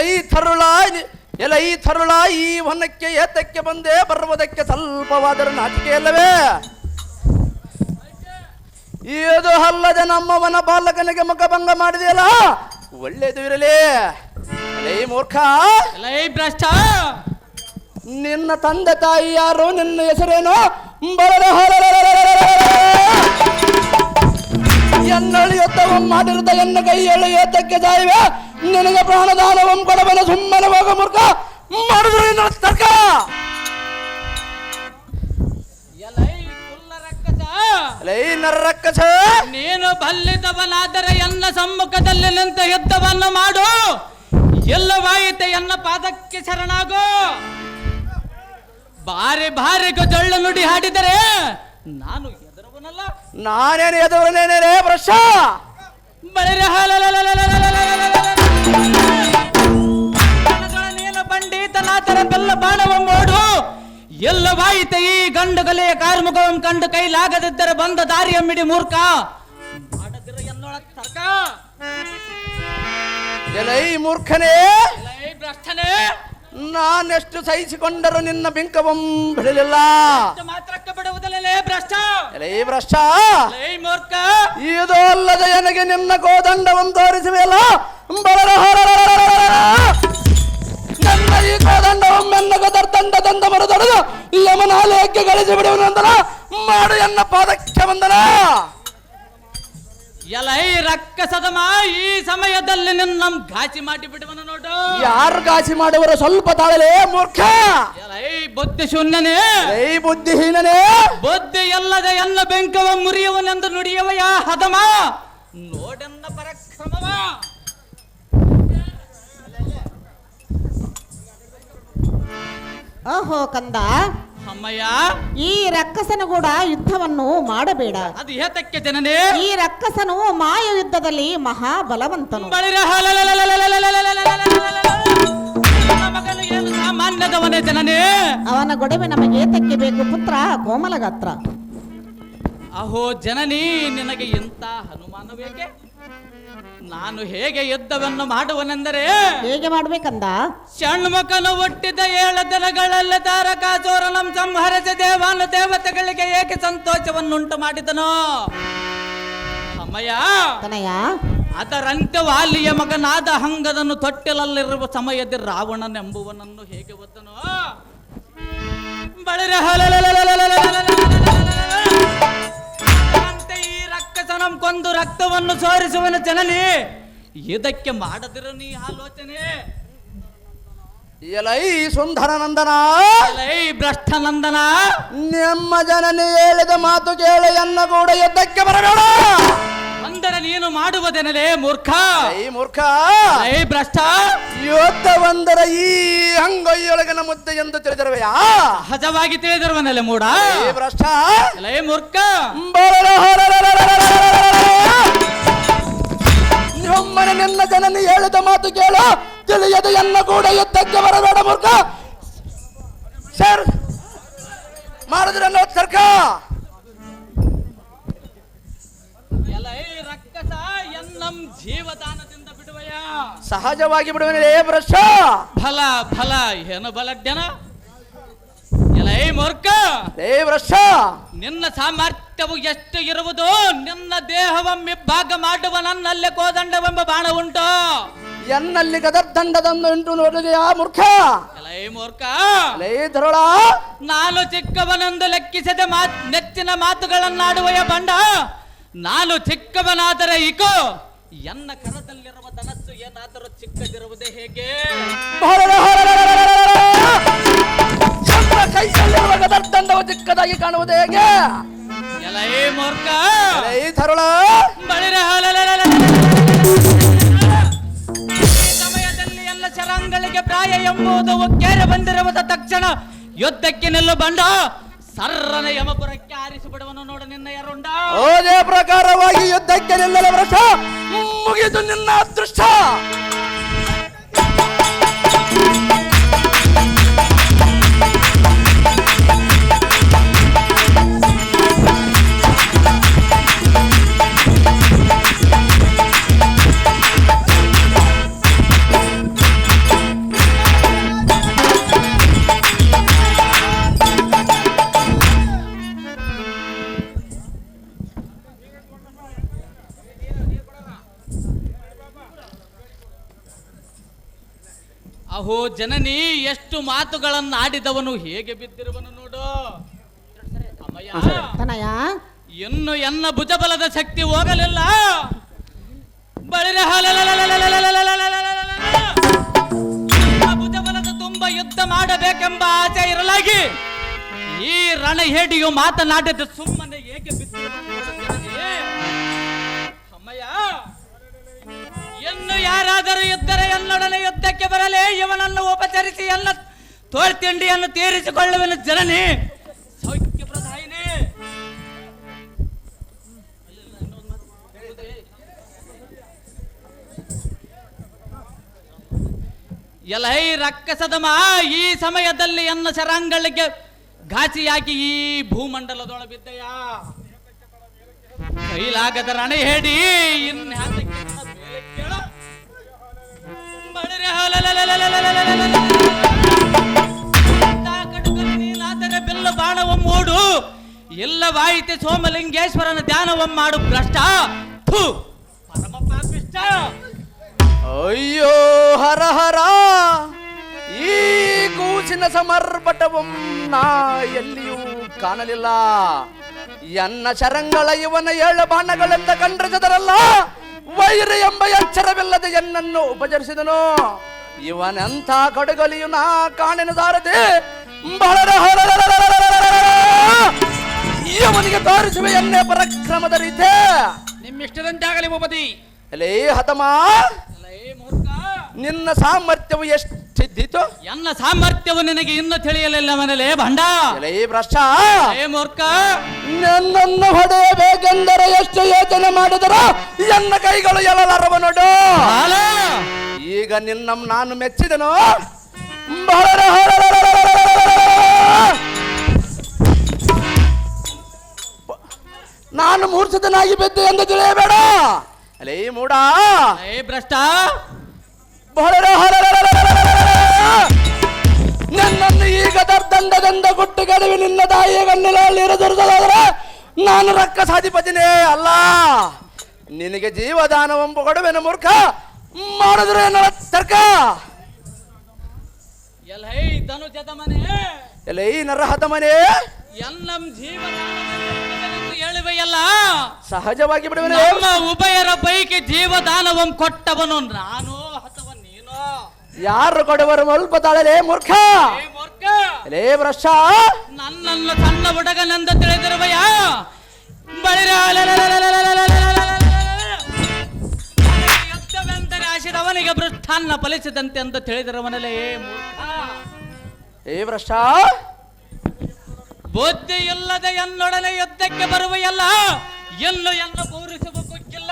ಎಲೈ ತರುಳ ಎಲೈ ಈ ಹೊನ್ನಕ್ಕೆ ಏತಕ್ಕೆ ಬಂದೆ? ಬರುವುದಕ್ಕೆ ಸ್ವಲ್ಪವಾದರೂ ನಾಟಿಕೆ ಇಲ್ಲವೇ? ಇದು ಅಲ್ಲದೆ ನಮ್ಮವನ ಬಾಲಕನಿಗೆ ಮುಖಭಂಗ ಮಾಡಿದೆಯಲ್ಲ? ಒಳ್ಳೇದು ಇರಲಿ. ಎಲೈ ಮೂರ್ಖ. ಭ್ರಷ್ಟ. ನಿನ್ನ ತಂದೆ ತಾಯಿ ಯಾರು ನಿನ್ನ ಹೆಸರೇನು? ಬರಲ ಎನ್ನಳಿ ಯುದ್ಧವಂ ಮಾಡಿರುತ್ತ ಎನ್ನ ಕೈಯಲ್ಲಿ ಏತಕ್ಕೆ ಜಾಯಿವೆ ನಿನಗೆ ಪ್ರಾಣದಾನವಂ ಕೊಡಬನ ಸುಮ್ಮನೆ ಹೋಗ ಮೂರ್ಖ. ಮಾಡಿದ್ರು ಇನ್ನು ತರ್ಕ. ನರ್ರಕ್ಕಸ ನೀನು ಬಲ್ಲಿದವನಾದರೆ ಎನ್ನ ಸಮ್ಮುಖದಲ್ಲಿ ನಿಂತ ಯುದ್ಧವನ್ನು ಮಾಡು. ಎಲ್ಲವಾಯಿತೆ ಎನ್ನ ಪಾದಕ್ಕೆ ಶರಣಾಗು. ಬಾರಿ ಬಾರಿ ಗಜಳ್ಳ ನುಡಿ ಹಾಡಿದರೆ ನಾನು ಎದುರುವನಲ್ಲ ನಾನೇನು ಎದುರನೇನೇ ಭ್ರಷ್ಟ ಬಳಿರ ನೀನು ಪಂಡಿತನಾಥರ ಬೆಲ್ಲ ಬಾಣವ ಮೋಡು ಎಲ್ಲವಾಯಿತೆ ಈ ಗಂಡು ಗಲೆಯ ಕಾರ್ಮುಖವಂ ಕಂಡು ಕೈಲಾಗದಿದ್ದರೆ ಬಂದ ದಾರಿಯ ಮಿಡಿ ಮೂರ್ಖ ತರ್ಕ ಎಲೈ ಮೂರ್ಖನೇ ಭ್ರಷ್ಟನೇ ನಾನೆಷ್ಟು ಸಹಿಸಿಕೊಂಡರೂ ನಿನ್ನ ಬಿಂಕವಂ ಬಿಡಲಿಲ್ಲ ಮಾತ್ರಕ್ಕೆ ಎಲೈ ಭ್ರಷ್ಟ! ಎಲೈ ಮೂರ್ಖ! ಇದು ಅಲ್ಲದೆ ನನಗೆ ನಿನ್ನ ಕೋದಂಡವನ್ನು ತೋರಿಸಿವೆಯಲ್ಲ? ಬರರ ನನ್ನ ಈ ಗೋದಂಡವೊಮ್ಮೆನ್ನ ಗದರ್ದಂಡ ದಂಡ ಮರದೊಡೆದು ಯಮನಾಲಯಕ್ಕೆ ಗಳಿಸಿ ಬಿಡುವನಂದನ ಮಾಡು ಎನ್ನ ಪಾದಕ್ಕೆ ಬಂದನ ಎಲೈ ರಕ್ಕಸದಮ ಈ ಸಮಯದಲ್ಲಿ ನಿನ್ನ ಘಾಸಿ ಮಾಡಿ ಬಿಡುವನು ನೋಡು. ಯಾರು ಗಾಸಿ ಮಾಡುವರು? ಸ್ವಲ್ಪ ತಾಳಲೇ ಮೂರ್ಖ. ಎಲೈ ಬುದ್ಧಿ ಶೂನ್ಯನೇ ಏಯ್ ಬುದ್ಧಿಹೀನನೇ. ಬುದ್ಧಿ ಎಲ್ಲದ ಎಲ್ಲ ಬೆಂಕವ ಮುರಿಯವನೆಂದು ನುಡಿಯವ ಯಾ ಹದಮ. ನೋಡೆನ್ನ ಪರಕ್ರಮವ. ಓಹೋ ಕಂದ ಅಮ್ಮಯ್ಯ. ಈ ರಕ್ಕಸನ ಕೂಡ ಯುದ್ಧವನ್ನು ಮಾಡಬೇಡ. ಅದು ಹೇತಕ್ಕೆ ಜನನೇ? ಈ ರಕ್ಕಸನು ಮಾಯ ಯುದ್ಧದಲ್ಲಿ ಬಳಿರ ಮಗನು ಏನು ಸಾಮಾನ್ಯದವನೇ ಜನನೇ ಅವನ ಗೊಡವೆ ನಮಗೆ ಏತಕ್ಕೆ ಬೇಕು ಪುತ್ರ ಕೋಮಲಗಾತ್ರ ಅಹೋ ಜನನಿ ನಿನಗೆ ಎಂತ ಹನುಮಾನ ಬೇಕೆ ನಾನು ಹೇಗೆ ಯುದ್ಧವನ್ನು ಮಾಡುವನೆಂದರೆ ಹೇಗೆ ಮಾಡ್ಬೇಕಂದ? ಷಣ್ಮುಖನು ಹುಟ್ಟಿದ ಏಳು ದಿನಗಳಲ್ಲಿ ತಾರಕಾಚೋರನಂ ಸಂಹರಿಸಿ ದೇವಾನು ದೇವತೆಗಳಿಗೆ ಏಕೆ ಸಂತೋಷವನ್ನುಂಟು ಮಾಡಿದನು? ಅಮ್ಮಯ್ಯ ತನಯ ಅದರಂತೆ ವಾಲಿಯ ಮಗನಾದ ಹಂಗದನ್ನು ತೊಟ್ಟಿಲಲ್ಲಿರುವ ಸಮಯದಲ್ಲಿ ರಾವಣನೆಂಬುವನನ್ನು ಹೇಗೆ ಒದ್ದನು ಬಳಿರ ಅಂತೆ ರಕ್ಕಸನಂ ಕೊಂದು ರಕ್ತವನ್ನು ಸೋರಿಸುವನ ಜನನಿ. ಇದಕ್ಕೆ ಮಾಡದಿರ ನೀ ಆಲೋಚನೆ. ಎಲೈ ಸುಂದರ ನಂದನ ಭ್ರಷ್ಟ ಭ್ರಷ್ಟನಂದನ. ನಿಮ್ಮ ಜನನಿ ಹೇಳಿದ ಮಾತು ಕೇಳ ಎನ್ನ ಕೂಡ ಯುದ್ಧಕ್ಕೆ ಬರಬೇಡ. ಅಂದರೆ ನೀನು ಮಾಡುವುದೇನಲೇ ಮೂರ್ಖ? ಈ ಮೂರ್ಖ! ಏ ಭ್ರಷ್ಟ! ಯೋಧ ಒಂದರ ಈ ಅಂಗೈಯೊಳಗನ ಮುದ್ದೆ ಎಂದು ತಿಳಿದಿರುವೆಯಾ? ಸಹಜವಾಗಿ ತಿಳಿದಿರುವನಲ್ಲೇ ಮೂಡ ಏ ಭ್ರಷ್ಟ! ಲೈ ಮೂರ್ಖ! ನಿಮ್ಮನೆ ನಿನ್ನ ಜನನಿ ಹೇಳಿದ ಮಾತು ಕೇಳು. ತಿಳಿಯದು ಎನ್ನ ಕೂಡ ಯುದ್ಧಕ್ಕೆ ಬರಬೇಡ ಮೂರ್ಖ. ಸರ್ ಮಾಡಿದ್ರೆ ನೋಡ್ ಜೀವದಾನದಿಂದ ಬಿಡುವಯ ಸಹಜವಾಗಿ ಬಿಡುವನೇ ಭ್ರಷ್ಟ ಫಲ ಫಲ ಏನು ಬಲಡ್ಯನ ಎಲೈ ಮೂರ್ಖ? ಏ ಭ್ರಷ್ಟ ನಿನ್ನ ಸಾಮರ್ಥ್ಯವು ಎಷ್ಟು ಇರುವುದು? ನಿನ್ನ ದೇಹವಮ್ಮಿಬ್ಬಾಗ ಮಾಡುವ ನನ್ನಲ್ಲೇ ಕೋದಂಡವೆಂಬ ಬಾಣ ಉಂಟು. ಎನ್ನಲ್ಲಿ ಗದರ್ದಂಡದನ್ನು ಉಂಟು ನೋಡಿದೆಯಾ ಮೂರ್ಖ? ಎಲೈ ಮೂರ್ಖ? ಲೇ ಧರಳ? ನಾನು ಚಿಕ್ಕವನೆಂದು ಲೆಕ್ಕಿಸದೆ ಮಾತ್ ನೆಚ್ಚಿನ ಮಾತುಗಳನ್ನಾಡುವೆಯ ಬಂಡ. ನಾನು ಚಿಕ್ಕವನಾದರೆ ಇಕೋ ಎನ್ನ ಕರದಲ್ಲಿರುವ ಧನಸ್ಸು ಏನಾದರೂ ಚಿಕ್ಕದಿರುವುದೇ ಹೇಗೆ ಚಂದ್ರ ಕೈಯಲ್ಲಿರುವ ಗದರ್ದಂಡವು ಚಿಕ್ಕದಾಗಿ ಕಾಣುವುದು ಹೇಗೆ ಎಲೈ ಮೂರ್ಖ ಬಳಿರ. ಈ ಸಮಯದಲ್ಲಿ ಎಲ್ಲ ಶರಾಂಗಳಿಗೆ ಪ್ರಾಯ ಎಂಬುದು ಒಕ್ಕೇರೆ ಬಂದಿರುವುದ ತಕ್ಷಣ ಯುದ್ಧಕ್ಕೆ ನಿಲ್ಲು ಬಂಡ ಸರ್ರನ ಯಮಪುರಕ್ಕೆ ಆರಿಸಿಬಿಡುವನು ನೋಡು ನಿನ್ನ ಯಾರುಂಡ. ಓದೇ ಪ್ರಕಾರವಾಗಿ ಯುದ್ಧಕ್ಕೆ ನಿಲ್ಲಲ ವೃಷ. ಮುಗಿದು ನಿನ್ನ ಅದೃಷ್ಟ. ಜನನಿ ಎಷ್ಟು ಮಾತುಗಳನ್ನು ಆಡಿದವನು ಹೇಗೆ ಬಿದ್ದಿರುವನು ನೋಡು. ತನಯ. ಇನ್ನು ಎನ್ನ ಭುಜಬಲದ ಶಕ್ತಿ ಹೋಗಲಿಲ್ಲ. ಬಳಿರ ಭುಜಬಲದ ತುಂಬ ಯುದ್ಧ ಮಾಡಬೇಕೆಂಬ ಆಸೆ ಇರಲಾಗಿ ಈ ರಣ ಹೇಡಿಯು ಮಾತನಾಡಿದ ಸುಮ್ಮನೆ ಏಕೆ ಬಿದ್ದಿರುವನು ಯಾರಾದರೂ ಇದ್ದರೆ ಎನ್ನೊಡನೆ ಯುದ್ಧಕ್ಕೆ ಬರಲೇ ಇವನನ್ನು ಉಪಚರಿಸಿ ಎಲ್ಲ ತೋಳ್ತಿಂಡಿಯನ್ನು ತೀರಿಸಿಕೊಳ್ಳುವನು ಜನನಿ. ಸೌಖ್ಯ ಪ್ರಧಾಯಿನಿ ಎಲೈ ರಕ್ಕಸದಮ, ಈ ಸಮಯದಲ್ಲಿ ಎನ್ನ ಶರಾಂಗಳಿಗೆ ಘಾಚಿಯಾಗಿ ಈ ಭೂಮಂಡಲದೊಳ ಬಿದ್ದೆಯ? ಕೈಲಾಗದ ರಣ ಹೇಳಿ, ಇನ್ನು ಬೆಲ್ಲ ಬಾಣವ ಮೂಡು ಎಲ್ಲ ವಾಯಿತೆ ಸೋಮಲಿಂಗೇಶ್ವರನ ಧ್ಯಾನವಂ ಮಾಡು ಭ್ರಷ್ಟ ಪರಮ ಅಯ್ಯೋ ಹರ ಹರ ಈ ಕೂಸಿನ ಸಮರ್ಪಟವಂ ನಾ ಎಲ್ಲಿಯೂ ಕಾಣಲಿಲ್ಲ ಎನ್ನ ಶರಂಗಳ ಇವನ ಏಳು ಬಾಣಗಳೆಂದ ಕಂಡ್ರದರಲ್ಲ ವೈರ ಎಂಬ ಎಚ್ಚರವಿಲ್ಲದೆ ಎನ್ನನ್ನು ಉಪಚರಿಸಿದನು. ಇವನೆಂಥ ಕಡಗಲಿಯು ನಾ ಕಾಣಿನ ಸಾರದೆ ಇವನಿಗೆ ತೋರಿಸುವ ಎನ್ನೇ ಪರಕ್ರಮದ ರೀತಿ ನಿಮ್ಮಿಷ್ಟದಂತೆ ಆಗಲಿ ಭೂಪತಿ ಅಲೇ ಹತಮ ನಿನ್ನ ಸಾಮರ್ಥ್ಯವು ಎಷ್ಟು ಸಿದ್ದಿತು ಎನ್ನ ಸಾಮರ್ಥ್ಯವು ನಿನಗೆ ಇನ್ನೂ ತಿಳಿಯಲಿಲ್ಲ ಮನೇಲಿ? ಭಂಡ? ಎಲೈ ಭ್ರಷ್ಟ? ಏ ಮೂರ್ಖ? ನನ್ನನ್ನು ಹೊಡೆಯಬೇಕೆಂದರೆ ಎಷ್ಟು ಯೋಚನೆ ಮಾಡಿದರು ಎನ್ನ ಕೈಗಳು ಎಲ್ಲಲಾರವ ನೋಡು. ಈಗ ನಿನ್ನ ನಾನು ಮೆಚ್ಚಿದನು. ನಾನು ಮೂರ್ಛಿತನಾಗಿ ಬಿದ್ದು ಎಂದು ತಿಳಿಯಬೇಡ. ಅಲೇ ಮೂಡ? ಏ ಭ್ರಷ್ಟ? ಬಹಳ ನನ್ನನ್ನು ಈಗ ದಂಡದಿಂದ ಗುಟ್ಟಿಗಡವಿ ನಿನ್ನ ತಾಯಿಯ ಕಣ್ಣಿನಲ್ಲಿ ಇರದುರ್ಗದಾದ್ರೆ ನಾನು ರಕ್ಕಸಾಧಿಪತಿನೇ ಅಲ್ಲ. ನಿನಗೆ ಜೀವದಾನವಂಬ ಕೊಡುವೆನ ಮೂರ್ಖ. ಮಾಡಿದ್ರೆ ತರ್ಕ. ಎಲೈ ನರಹತಮನೆ ಎಲ್ಲಂ ಜೀವನ ಸಹಜವಾಗಿ ಬಿಡುವೆ ಉಭಯರ ಪೈಕಿ ಜೀವದಾನವಂ ಕೊಟ್ಟವನು. ನಾನು ಹತವ ನೀನು. ಯಾರು ಕೊಡವರು ಮಲ್ಪ ತಾಳಲೇ ಮೂರ್ಖ! ಲೇ ವೃಷ! ನನ್ನನ್ನು ಸಣ್ಣ ಹುಡುಗನಂದ ತಿಳಿದಿರುವಯ ಆಶಿದವನಿಗೆ ಬೃಷ್ಠಾನ್ನ ಫಲಿಸಿದಂತೆ ಅಂತ ತಿಳಿದಿರುವನಲೇ ಮೂರ್ಖ ಲೇ ವೃಷ ಬುದ್ಧಿ ಇಲ್ಲದೆ ಎನ್ನೊಡನೆ ಯುದ್ಧಕ್ಕೆ ಬರುವೆಯಲ್ಲ ಎಲ್ಲೂ ಎಲ್ಲ ಪೌರಿಸುವ ಕೊಕ್ಕಿಲ್ಲ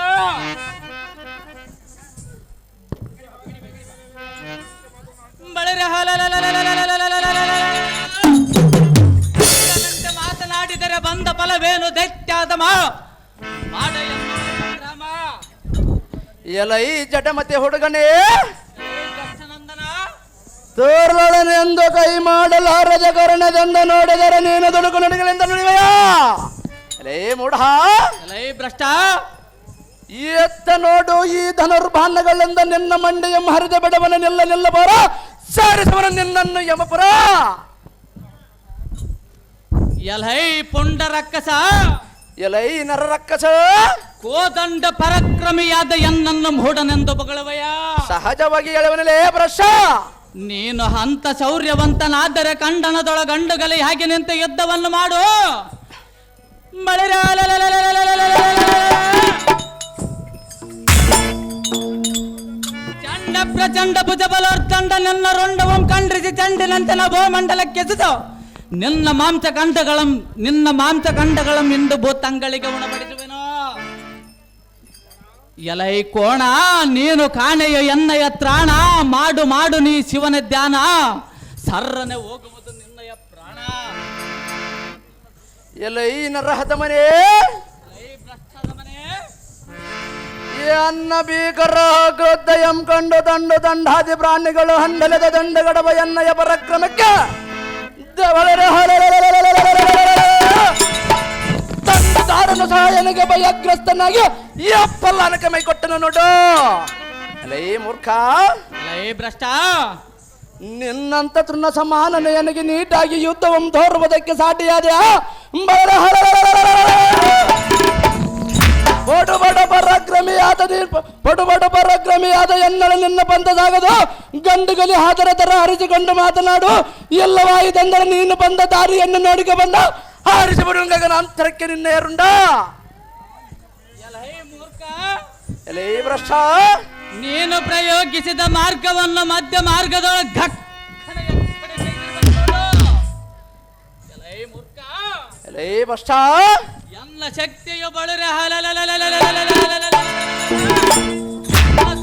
ಬಳರೆ ಮಾತನಾಡಿದರೆ ಬಂದ ಫಲವೇನು ದೈತ್ಯಾದ ಮಾಡ ಎಲೈ ಜಟಮತೆ ಹುಡುಗನೇ ತೋರ್ಲೊಳನೆಂದು ಕೈ ಮಾಡಲಾರದ ಕರಣದಿಂದ ನೋಡಿದರೆ ನೀನು ದುಡುಕು ನುಡಿಗಳಿಂದ ನುಡಿವೆಯ ಲೇ ಮೂಢ ಲೈ ಭ್ರಷ್ಟ ಎತ್ತ ನೋಡು ಈ ಧನುರ್ಭಾನಗಳಿಂದ ನಿನ್ನ ಮಂಡೆಯ ಹರಿದ ಬಿಡವನ ನಿಲ್ಲ ನಿಲ್ಲಬಾರ ಸಾರಿಸುವನ ನಿನ್ನನ್ನು ಯಮಪುರ. ಎಲೈ ಪುಂಡ ರಕ್ಕಸ ಎಲೈ ನರರಕ್ಕಸ ಕೋದಂಡ ಪರಕ್ರಮಿಯಾದ ಎನ್ನನ್ನು ಮೂಢನೆಂದು ಬಗಳವಯ ಸಹಜವಾಗಿ ಎಳವನಲೇ ಬ್ರಷ ನೀನು ಹಂತ ಶೌರ್ಯವಂತನಾದರೆ ಕಂಡನದೊಳ ಗಂಡುಗಲಿ ಹಾಗೆ ನಿಂತು ಯುದ್ಧವನ್ನು ಮಾಡು. ಚಂಡ ಪ್ರಚಂಡ ಭುಜಬಲೋರ್ದಂಡ ನಿನ್ನ ರೊಂಡವಂ ಕಂಡ್ರಿಸಿ ಚಂಡಿನಂತೆ ಭೂಮಂಡಲಕ್ಕೆ ಎಸೆದು, ನಿನ್ನ ಮಾಂಸ ಕಂಡಗಳಂ, ನಿನ್ನ ಮಾಂಸ ಕಂಡಗಳಂ ಇಂದು ಭೂತಂಗಳಿಗೆ ಉಣಬಡಿಸುವೆನೋ. ಎಲೈ ಕೋಣ, ನೀನು ಕಾಣೆಯ ಎನ್ನಯ ತ್ರಾಣ, ಮಾಡು ಮಾಡು ನೀ ಶಿವನ ಧ್ಯಾನ, ಸರ್ರನೆ ಹೋಗುವುದು ನಿನ್ನಯ ಪ್ರಾಣ. ಎಲೈ ನರಹದ ಮನೆ ಅನ್ನ ಭೀಕರ ಗೃದ್ದಯಂ ಕಂಡು ದಂಡು ದಂಡಾದಿ ಪ್ರಾಣಿಗಳು ಹಂಡಲದ ದಂಡಗಡವ ಎನ್ನಯ ಪರಕ್ರಮಕ್ಕೆ. ದಂಡದಾರನು ಸಹಾಯನಿಗೆ ಭಯಗ್ರಸ್ತನಾಗಿ ಈ ಅಪ್ಪಲ್ಲನಕ ಮೈ ಕೊಟ್ಟನು ನೋಡು. ಅಲೈ ಮೂರ್ಖ. ಎಲೈ ಭ್ರಷ್ಟ. ನಿನ್ನಂತ ತೃಣ ಸಮಾನನೆ ನನಗೆ ನೀಟಾಗಿ ಯುದ್ಧವನ್ನು ತೋರುವುದಕ್ಕೆ ಸಾಟಿಯಾದೆಯಾ? ಬಡ ಪರಾಕ್ರಮಿಯಾದ ಪಡು ಬಡು ಬಡ ಪರಾಕ್ರಮಿಯಾದ ಎನ್ನಳ ನಿನ್ನ ಬಂದದಾಗದು. ಗಂಡುಗಲಿ ಹಾದರ ತರ ಹರಿಸಿಕೊಂಡು ಮಾತನಾಡು. ಎಲ್ಲವಾಯಿತೆಂದರೆ ನೀನು ಬಂದ ದಾರಿಯನ್ನು ನೋಡಿಕೆ ಬಂದ. ಹಾರಿಸಿ ಬಿಡುಗನ ಅಂತರಕ್ಕೆ ನಿನ್ನ ಏರುಂಡ. ಎಲೈ ಭ್ರಷ್ಟ. ನೀನು ಪ್ರಯೋಗಿಸಿದ ಮಾರ್ಗವನ್ನು ಮಧ್ಯ ಮಾರ್ಗದೊಳಗೆ ಎಲೇ ಭ್ರಷ್ಟ. ಎಲ್ಲ ಶಕ್ತಿಯು ಬಳರೆ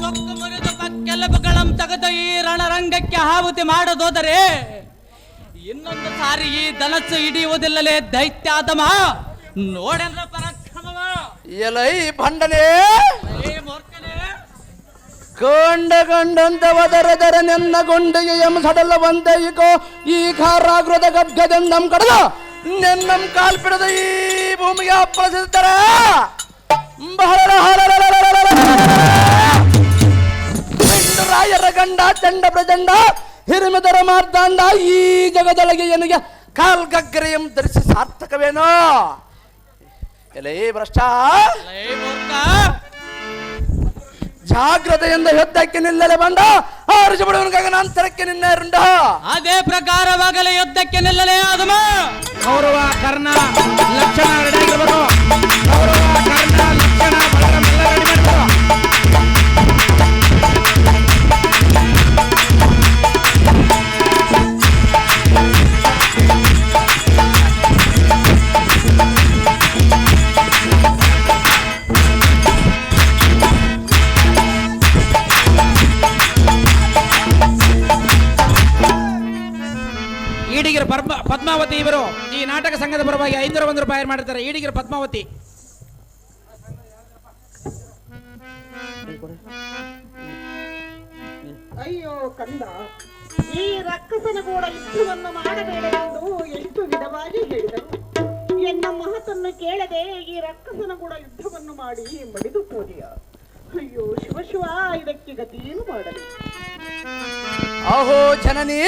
ಸೊಕ್ಕು ಮುರಿದು ಪಕ್ಕೆಲಬುಗಳಂ ತೆಗೆದು ಈ ರಣರಂಗಕ್ಕೆ ಆಹುತಿ ಮಾಡದೋದರೆ ಇನ್ನೊಂದು ಸಾರಿ ಈ ಧನಸ್ಸು ಹಿಡಿಯುವುದಿಲ್ಲಲೇ ದೈತ್ಯಾದಮ ನೋಡೆಂದ್ರ ಪರಾಕ್ರಮವ ಎಲೈ ಭಂಡನೆ ಕಂಡ ಕಂಡಂತ ಒದರದರ ನೆನ್ನ ಗೊಂಡೆಗೆ ಎಂ ಸಡಲ ಬಂದೈಕೋ ಈ ಕಾರಾಗೃತ ಗದ್ಗದೆಂದಂ ಕಡದ ನೆನ್ನಂ ಕಾಲ್ಪಿಡದ ಈ ಭೂಮಿಗೆ ಅಪ್ಪಳಿಸಿದ್ದಾರೆ ಬಹಳ ರಾಯರ ಗಂಡ, ಚಂಡ ಪ್ರಚಂಡ, ಹಿರಿಮೆದರ ಮಾರ್ತಾಂಡ ಈ ಜಗದೊಳಗೆ ಎನಗೆ ಕಾಲ್ ಗಗ್ಗರೆಯಂ ಧರಿಸಿ ಸಾರ್ಥಕವೇನೋ. ಎಲೇ ಭ್ರಷ್ಟ. ಜಾಗ್ರತೆಯಿಂದ ಯುದ್ಧಕ್ಕೆ ನಿಲ್ಲಲೆ ಬಂದ. ಆರಿಸಿ ಬಿಡುವನಿಗಾಗಿ ನಂತರಕ್ಕೆ ನಿನ್ನೆ ರುಂಡ. ಅದೇ ಪ್ರಕಾರವಾಗಲೇ ಯುದ್ಧಕ್ಕೆ ನಿಲ್ಲಲೇ ಆದಮ. ಗೌರವ ಕರ್ಣ ಲಕ್ಷಣ ಗೌರವ ಕರ್ಣ ಲಕ್ಷಣ ಈಡಿಗಿರ ಪದ್ಮ ಪದ್ಮಾವತಿ ಇವರು. ಈ ನಾಟಕ ಸಂಘದ ಪರವಾಗಿ ಐನೂರ ಒಂದು ರೂಪಾಯಿ ಮಾಡಿರ್ತಾರೆ ಈಡಿಗಿರ ಪದ್ಮಾವತಿ. ಅಯ್ಯೋ ಕಂದ ಈ ರಕ್ಕಸನ ಕೂಡ ಯುದ್ಧವನ್ನು ಮಾಡಬೇಡವೆಂದು ಎಷ್ಟು ವಿಧವಾಗಿ ಹೇಳಿದರು. ಎನ್ನ ಮಹತನ್ನು ಕೇಳದೆ ಈ ರಕ್ಕಸನ ಕೂಡ ಯುದ್ಧವನ್ನು ಮಾಡಿ ಮಡಿದು ಹೋದಿಯ. ಅಯ್ಯೋ ಶಿವ ಶಿವ ಇದಕ್ಕೆ ಗತಿಯೇನು ಮಾಡಲಿ? ಅಹೋ ಜನನಿ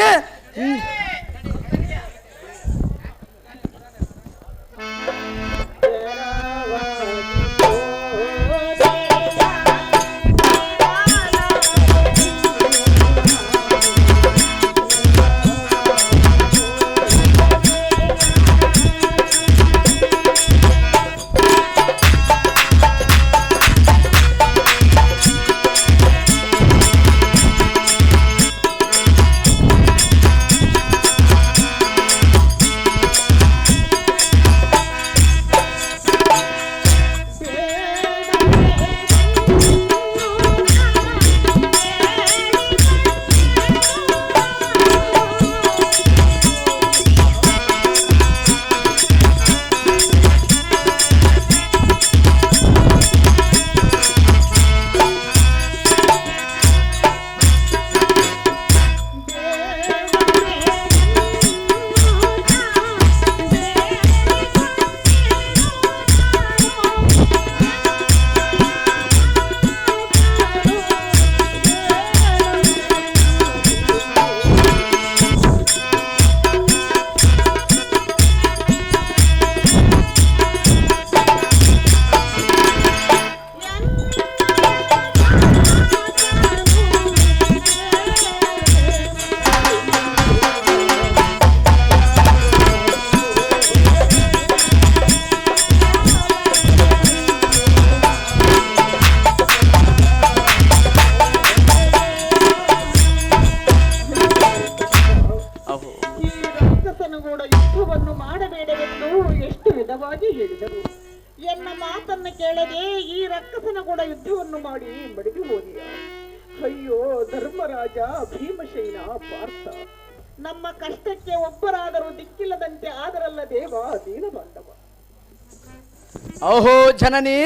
ಜನನಿ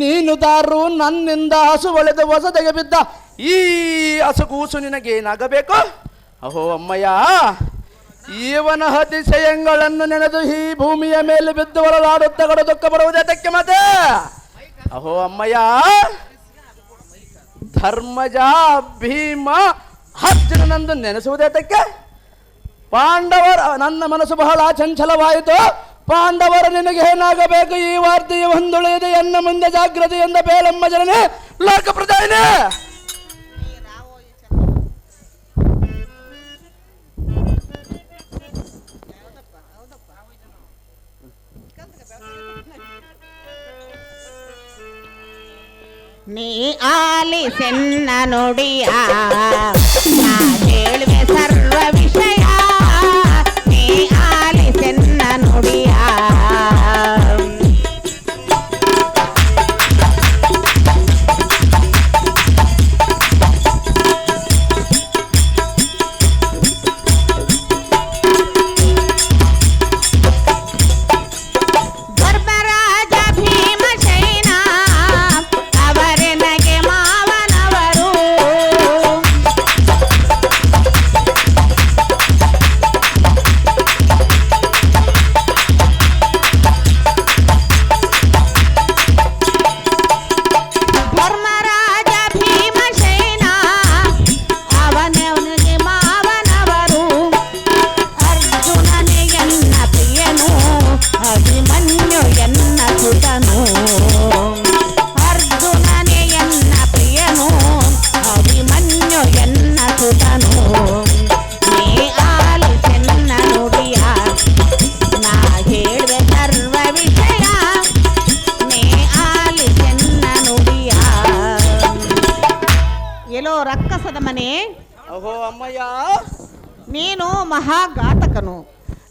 ನೀನು ದಾರು ನನ್ನಿಂದ ಹಸು ಒಳೆದು ಹೊಸದೆಗೆ ಬಿದ್ದ ಈ ಹಸುಗೂಸು ನಿನಗೇನಾಗಬೇಕು? ಅಹೋ ಅಮ್ಮಯ್ಯ, ಈವನ ಅತಿಶಯಗಳನ್ನು ನೆನೆದು ಈ ಭೂಮಿಯ ಮೇಲೆ ಬಿದ್ದು ಹೊರಲಾಡುತ್ತ ದುಃಖ ಬರುವುದೇ ತಕ್ಕೆ ಮತ್ತೆ ಅಹೋ ಅಮ್ಮಯ್ಯ ಧರ್ಮಜ ಭೀಮ ಅರ್ಜುನನಂದು ನೆನೆಸುವುದೇತಕ್ಕೆ ಪಾಂಡವರ, ನನ್ನ ಮನಸ್ಸು ಬಹಳ ಚಂಚಲವಾಯಿತು. ಪಾಂಡವರ ನಿನಗೆ ಏನಾಗಬೇಕು? ಈ ವಾರ್ತೆಯು ಹೊಂದುಳಿಯದೆ ಎನ್ನ ಮುಂದೆ ಜಾಗ್ರತೆಯಿಂದ ಬೇಲಮ್ಮ ಜನನೇ, ಲೋಕ ಪ್ರಧಾನೇ ನೀ ಆಲಿಸೆನ್ನ ನುಡಿಯ, ನಾ ಹೇಳುವೆ ಸರ್ವ ವಿಷಯ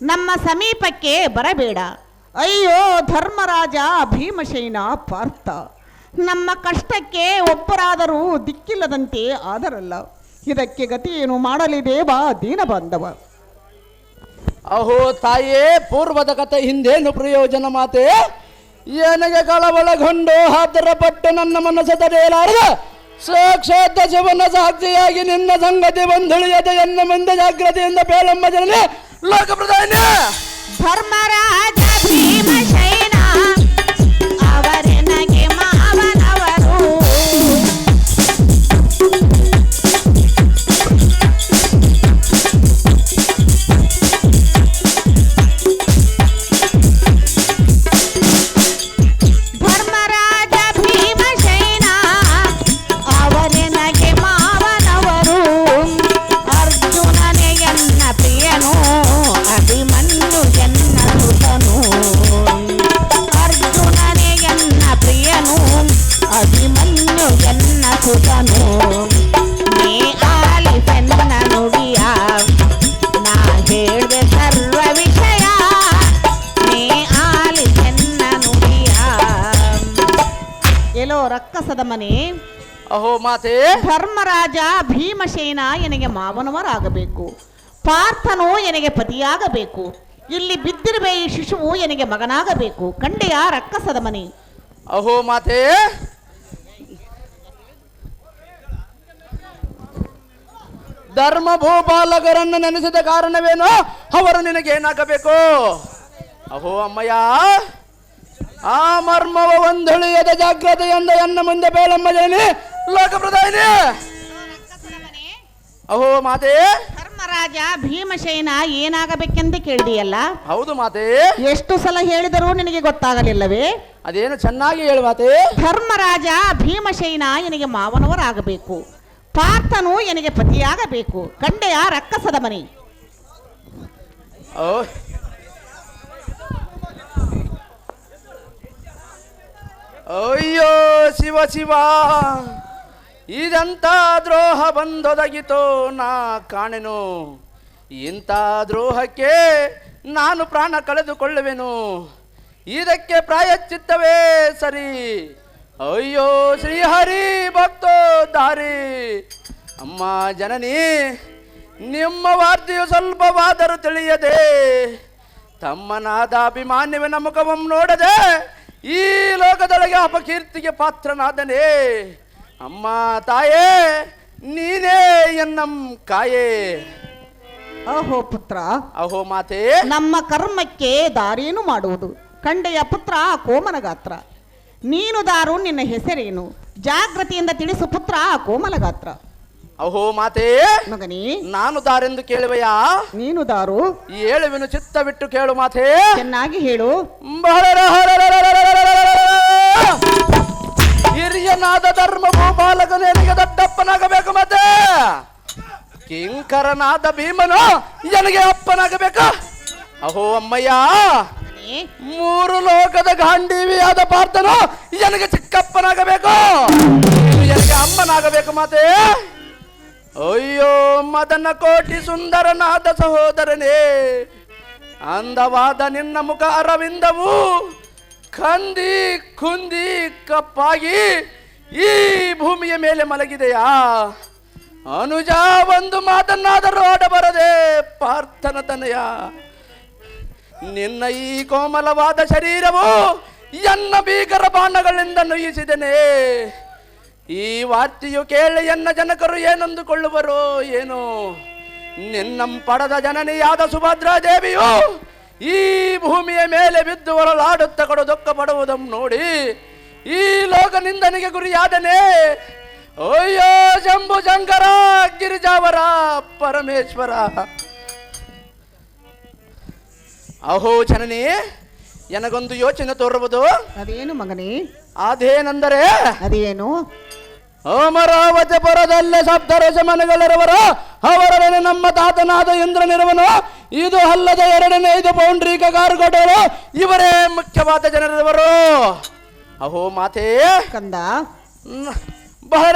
ನಮ್ಮ ಸಮೀಪಕ್ಕೆ ಬರಬೇಡ. ಅಯ್ಯೋ ಧರ್ಮರಾಜ ಭೀಮಶೈನ ಪಾರ್ಥ. ನಮ್ಮ ಕಷ್ಟಕ್ಕೆ ಒಬ್ಬರಾದರೂ ದಿಕ್ಕಿಲ್ಲದಂತೆ ಆದರಲ್ಲ. ಇದಕ್ಕೆ ಗತಿಯೇನು ಮಾಡಲಿ ದೇವ ದೀನ ಬಾಂಧವ. ಅಹೋ ತಾಯೇ ಪೂರ್ವದ ಕಥೆ ಹಿಂದೇನು ಪ್ರಯೋಜನ ಮಾತೆ? ಏನಗೆ ಕಳವಳಗೊಂಡು ಹಾದರ ಪಟ್ಟು ನನ್ನ ಮನಸ್ಸು ತಡೆಯಲಾರದ ಸಾಕ್ಷಾತ್ ಶಿವನ ಸಾಕ್ಷಿಯಾಗಿ ನಿನ್ನ ಸಂಗತಿ ಬಂಧುಳಿಯದ ಎನ್ನ ಮುಂದೆ ಜಾಗ್ರತೆಯಿಂದ ಬೇಳಮ್ಮ ಜನನೇ, ಲೋಕ ಪ್ರಧಾನ! ಧರ್ಮರಾಜ ಭೀಮಸೇನ ಎಲ್ಲೋ ರಕ್ಕಸದ ಮನೆ. ಅಹೋ ಮಾತೆ. ಧರ್ಮರಾಜ ಭೀಮಸೇನ ಎನಗೆ ಮಾವನವರಾಗಬೇಕು. ಪಾರ್ಥನು ಎನಗೆ ಪತಿಯಾಗಬೇಕು. ಇಲ್ಲಿ ಬಿದ್ದಿರುವ ಈ ಶಿಶುವು ಎನಗೆ ಮಗನಾಗಬೇಕು. ಕಂಡೆಯ ರಕ್ಕಸದ ಮನೆ. ಅಹೋ ಮಾತೆ. ಧರ್ಮ ಭೂಪಾಲಕರನ್ನು ನೆನೆಸಿದ ಕಾರಣವೇನು? ಅವರು ನಿನಗೇನಾಗಬೇಕು? ಅಹೋ ಅಮ್ಮಯ್ಯ. ಆ ಮರ್ಮವ ಒಂದುಳಿಯದ ಜಾಗ್ರತೆಯಿಂದ ಎನ್ನ ಮುಂದೆ ಬೇಳಮ್ಮ ಜನನಿ ಲೋಕ ಪ್ರಧಾನಿ ಅಹೋ ಮಾತೆ. ಧರ್ಮರಾಜ ಭೀಮಸೇನ ಏನಾಗಬೇಕೆಂದು ಕೇಳಿದೆಯಲ್ಲ? ಹೌದು ಮಾತೆ. ಎಷ್ಟು ಸಲ ಹೇಳಿದರೂ ನಿನಗೆ ಗೊತ್ತಾಗಲಿಲ್ಲವೇ? ಅದೇನು ಚೆನ್ನಾಗಿ ಹೇಳು ಮಾತೆ. ಧರ್ಮರಾಜ ಭೀಮಸೇನ ನಿನಗೆ ಮಾವನವರಾಗಬೇಕು. ಪಾರ್ಥನು ನಿನಗೆ ಪತಿಯಾಗಬೇಕು. ಕಂಡೆಯ ರಕ್ಕಸದ ಮನೆ. ಓ ಅಯ್ಯೋ ಶಿವ ಶಿವ, ಇದಂತ ದ್ರೋಹ ಬಂದೊದಗಿತೋ ನಾ ಕಾಣೆನು. ಇಂಥ ದ್ರೋಹಕ್ಕೆ ನಾನು ಪ್ರಾಣ ಕಳೆದುಕೊಳ್ಳುವೆನು. ಇದಕ್ಕೆ ಪ್ರಾಯಶ್ಚಿತ್ತವೇ ಸರಿ. ಅಯ್ಯೋ ಶ್ರೀಹರಿ ಭಕ್ತೋ ದಾರಿ. ಅಮ್ಮ ಜನನಿ, ನಿಮ್ಮ ವಾರ್ತೆಯು ಸ್ವಲ್ಪವಾದರೂ ತಿಳಿಯದೆ, ತಮ್ಮನಾದ ಅಭಿಮಾನ್ಯವಿನ ಮುಖವಂ ನೋಡದೆ ಈ ಲೋಕದೊಳಗೆ ಅಪಕೀರ್ತಿಗೆ ಪಾತ್ರನಾದನೇ ಅಮ್ಮ ತಾಯೇ ನೀನೇ ಎನ್ನಂ ಕಾಯೇ. ಅಹೋ ಪುತ್ರ ಅಹೋ ಮಾತೆ. ನಮ್ಮ ಕರ್ಮಕ್ಕೆ ದಾರಿಯನ್ನು ಮಾಡುವುದು. ಕಂಡೆಯ ಪುತ್ರ ಕೋಮನ ಗಾತ್ರ. ನೀನು ದಾರು ನಿನ್ನ ಹೆಸರೇನು? ಜಾಗೃತಿಯಿಂದ ತಿಳಿಸು ಪುತ್ರ ಕೋಮಲ ಗಾತ್ರ. ಅಹೋ ಮಾತೆ ಮಗನಿ ನಾನು ದಾರೆಂದು ಕೇಳುವೆಯಾ? ನೀನು ದಾರು. ಏಳುವೆನು ಚಿತ್ತ ಬಿಟ್ಟು ಕೇಳು ಮಾತೆ. ಚೆನ್ನಾಗಿ ಹೇಳು. ಹಿರಿಯನಾದ ಧರ್ಮ ಭೂಪಾಲಕನಿಗೆ ದೊಡ್ಡಪ್ಪನಾಗಬೇಕು ಮತ್ತೆ ಕಿಂಕರನಾದ ಭೀಮನು ನನಗೆ ಅಪ್ಪನಾಗಬೇಕು ಅಹೋ ಅಮ್ಮಯ್ಯ ಮೂರು ಲೋಕದ ಗಾಂಡೀವಿಯಾದ ಪಾರ್ಥನು ನನಗೆ ಚಿಕ್ಕಪ್ಪನಾಗಬೇಕು ನೀನು ನನಗೆ ಅಮ್ಮನಾಗಬೇಕು ಮಾತೆ ಅಯ್ಯೋ, ಮದನ ಕೋಟಿ ಸುಂದರನಾದ ಸಹೋದರನೇ, ಅಂದವಾದ ನಿನ್ನ ಮುಖ ಅರವಿಂದವು ಕಂದಿ ಕುಂದಿ ಕಪ್ಪಾಗಿ ಈ ಭೂಮಿಯ ಮೇಲೆ ಮಲಗಿದೆಯಾ? ಅನುಜ, ಒಂದು ಮಾತನ್ನಾದರೂ ಆಡಬರದೆ, ಪಾರ್ಥನ ತನಯ. ನಿನ್ನ ಈ ಕೋಮಲವಾದ ಶರೀರವು ಎನ್ನ ಭೀಕರ ಬಾಣಗಳಿಂದ ನುಯಿಸಿದನೆ ಈ ವಾರ್ತೆಯು ಕೇಳಿ ಎನ್ನ ಜನಕರು ಏನಂದುಕೊಳ್ಳುವರೋ ಏನೋ? ನಿನ್ನಂ ಪಡದ ಜನನಿಯಾದ ಸುಭದ್ರಾ ದೇವಿಯು ಈ ಭೂಮಿಯ ಮೇಲೆ ಬಿದ್ದು ಹೊರಲಾಡುತ್ತ ಕೊಡು ದುಃಖ ಪಡುವುದನ್ನು ನೋಡಿ. ಈ ಲೋಕ ನಿಂದನಿಗೆ ಗುರಿಯಾದನೆ ಅಯ್ಯೋ ಶಂಭು ಶಂಕರ ಗಿರಿಜಾವರ ಪರಮೇಶ್ವರ. ಅಹೋ ಜನನಿ ನನಗೊಂದು ಯೋಚನೆ ತೋರುವುದು? ಅದೇನು ಮಗನೇ? ಅದೇನೆಂದರೆ ಅದೇನು? ಅಮರಾವತಿಪುರದಲ್ಲಿ ಸಪ್ತರಸ ಮನೆಗಳಿರುವರು ಅವರೊಡನೆ ನಮ್ಮ ತಾತನಾದ ಇಂದ್ರನಿರುವನು ಇದು ಅಲ್ಲದ ಎರಡನೇ ಐದು ಪೌಂಡ್ರೀಕ ಕಾರುಗಡರು ಇವರೇ ಮುಖ್ಯವಾದ ಜನರಿರುವರು. ಅಹೋ ಮಾತೇ. ಕಂದ. ಬಹಳ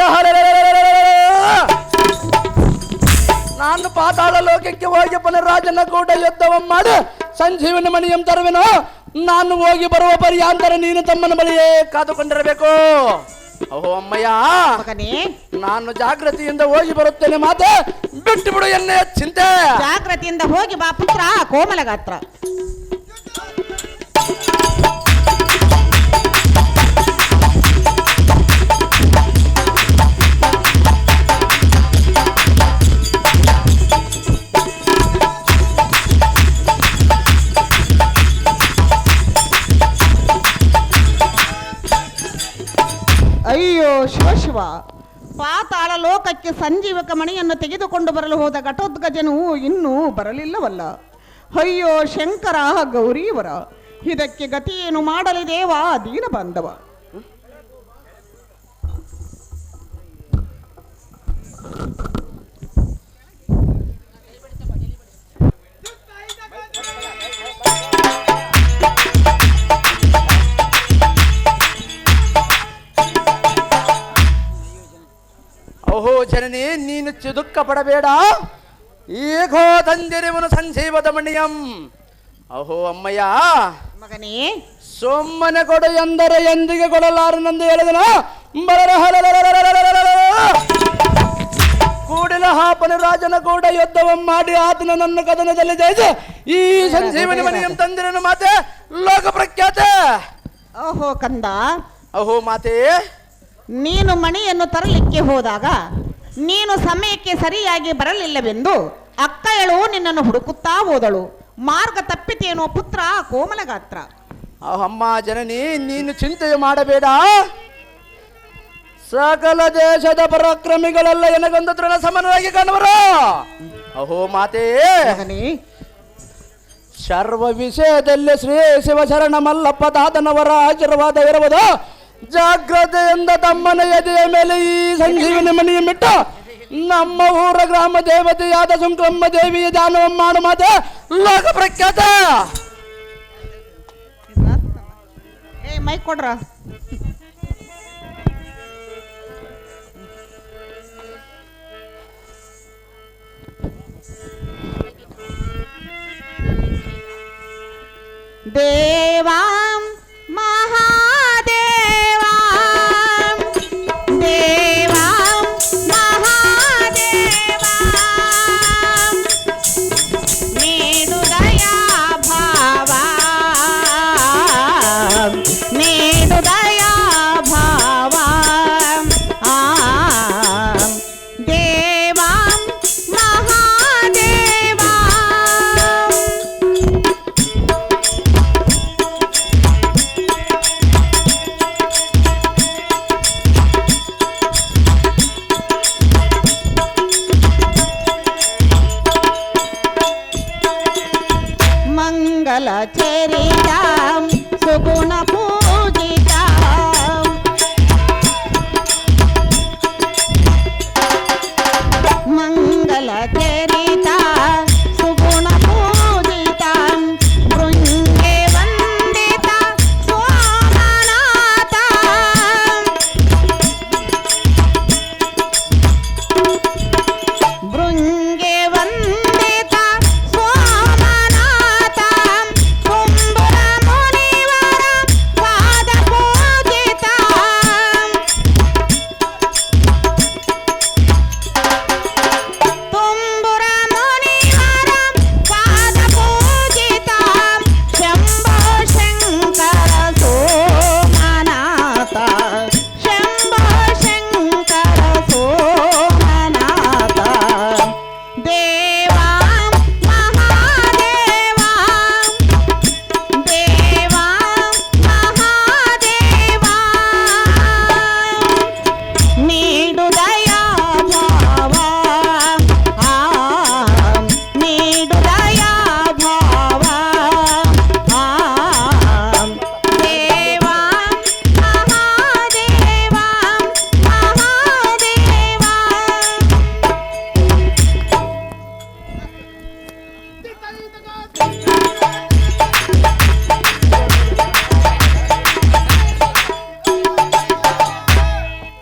ನಾನು ಪಾತಾಳ ಲೋಕಕ್ಕೆ ಹೋಗಿ ಪುನರಾಜನ ಕೂಡ ಯುದ್ಧವ ಮಾಡಿ ಸಂಜೀವನ ಮಣಿಯಂ ತರುವೆನು. ನಾನು ಹೋಗಿ ಬರುವ ಪರ್ಯಾಂತರ ನೀನು ತಮ್ಮನ ಬಳಿಯೇ ಕಾದುಕೊಂಡಿರಬೇಕು. ಅಹೋ ಅಮ್ಮಯ್ಯ. ಮಗನೇ. ನಾನು ಜಾಗೃತಿಯಿಂದ ಹೋಗಿ ಬರುತ್ತೇನೆ ಮಾತೆ. ಬಿಟ್ಟು ಬಿಡು ಎನ್ನೆ ಚಿಂತೆ. ಜಾಗೃತಿಯಿಂದ ಹೋಗಿ ಬಾ ಪುತ್ರ ಕೋಮಲ ಅಯ್ಯೋ ಶಿವಶಿವ ಶಿವ. ಪಾತಾಳ ಲೋಕಕ್ಕೆ ಸಂಜೀವಕ ಮಣಿಯನ್ನು ತೆಗೆದುಕೊಂಡು ಬರಲು ಹೋದ ಘಟೋದ್ಗಜನು ಇನ್ನೂ ಬರಲಿಲ್ಲವಲ್ಲ. ಅಯ್ಯೋ, ಶಂಕರ ಗೌರಿವರ ಇದಕ್ಕೆ ಗತಿಯೇನು ಮಾಡಲಿ ದೇವ, ದೀನ ಬಾಂಧವ. ಓಹೋ ಜನನಿ ನೀನು ಚಿದುಕ್ಕ ಪಡಬೇಡ ಈಗೋ ತಂದಿರುವನು ಸಂಜೀವದ ಮಣಿಯಂ ಅಹೋ ಅಮ್ಮಯ್ಯ. ಮಗನೇ. ಸೊಮ್ಮನೆ ಕೊಡು ಎಂದರೆ ಎಂದಿಗೆ ಕೊಡಲಾರನೆಂದು ಹೇಳಿದನ. ಕೂಡಿನ ಹಾಪನ ರಾಜನ ಕೂಡ ಯುದ್ಧವ ಮಾಡಿ ಆತನ ನನ್ನ ಕದನದಲ್ಲಿ ಜಯಿಸಿ ಈ ಸಂಜೀವನಿ ಮನೆಯಂ ತಂದಿರನ ಮಾತೆ. ಲೋಕ ಪ್ರಖ್ಯಾತ. ಓಹೋ ಕಂದ. ಅಹೋ ಮಾತೆ. ನೀನು ಮಣಿಯನ್ನು ತರಲಿಕ್ಕೆ ಹೋದಾಗ ನೀನು ಸಮಯಕ್ಕೆ ಸರಿಯಾಗಿ ಬರಲಿಲ್ಲವೆಂದು ಅಕ್ಕಯಳು ನಿನ್ನನ್ನು ಹುಡುಕುತ್ತಾ ಹೋದಳು. ಮಾರ್ಗ ತಪ್ಪಿತೇನೋ ಪುತ್ರ ಕೋಮಲಗಾತ್ರ. ಅಮ್ಮ ಜನನಿ ನೀನು ಚಿಂತೆ ಮಾಡಬೇಡ. ಸಕಲ ದೇಶದ ಪರಾಕ್ರಮಿಗಳೆಲ್ಲ ಎನಗೊಂದು ತೃಣ ಸಮನಾಗಿ ಕಾಣುವರು. ಅಹೋ ಮಾತೇ. ಸರ್ವ ವಿಷಯದಲ್ಲಿ ಶ್ರೀ ಶಿವಶರಣ ಮಲ್ಲಪ್ಪ ತಾತನವರ ಆಶೀರ್ವಾದ ಇರುವುದು. ಜಾಗ್ರತೆಯಿಂದ ತಮ್ಮನ ಎದೆಯ ಮೇಲೆ ಈ ಸಂಜೀವಿನ ಮನೆಯ ಮಿಟ್ಟ. ನಮ್ಮ ಊರ ಗ್ರಾಮ ದೇವತೆಯಾದ ಸುಂಕ್ರಮ್ಮ ದೇವಿಯ ಧ್ಯಾನವನ್ನು ಮಾಡು ಮಾತೆ. ಲೋಕ ಪ್ರಖ್ಯಾತ. ಏ ಮೈ ಕೊಡ್ರ? ದೇವಾ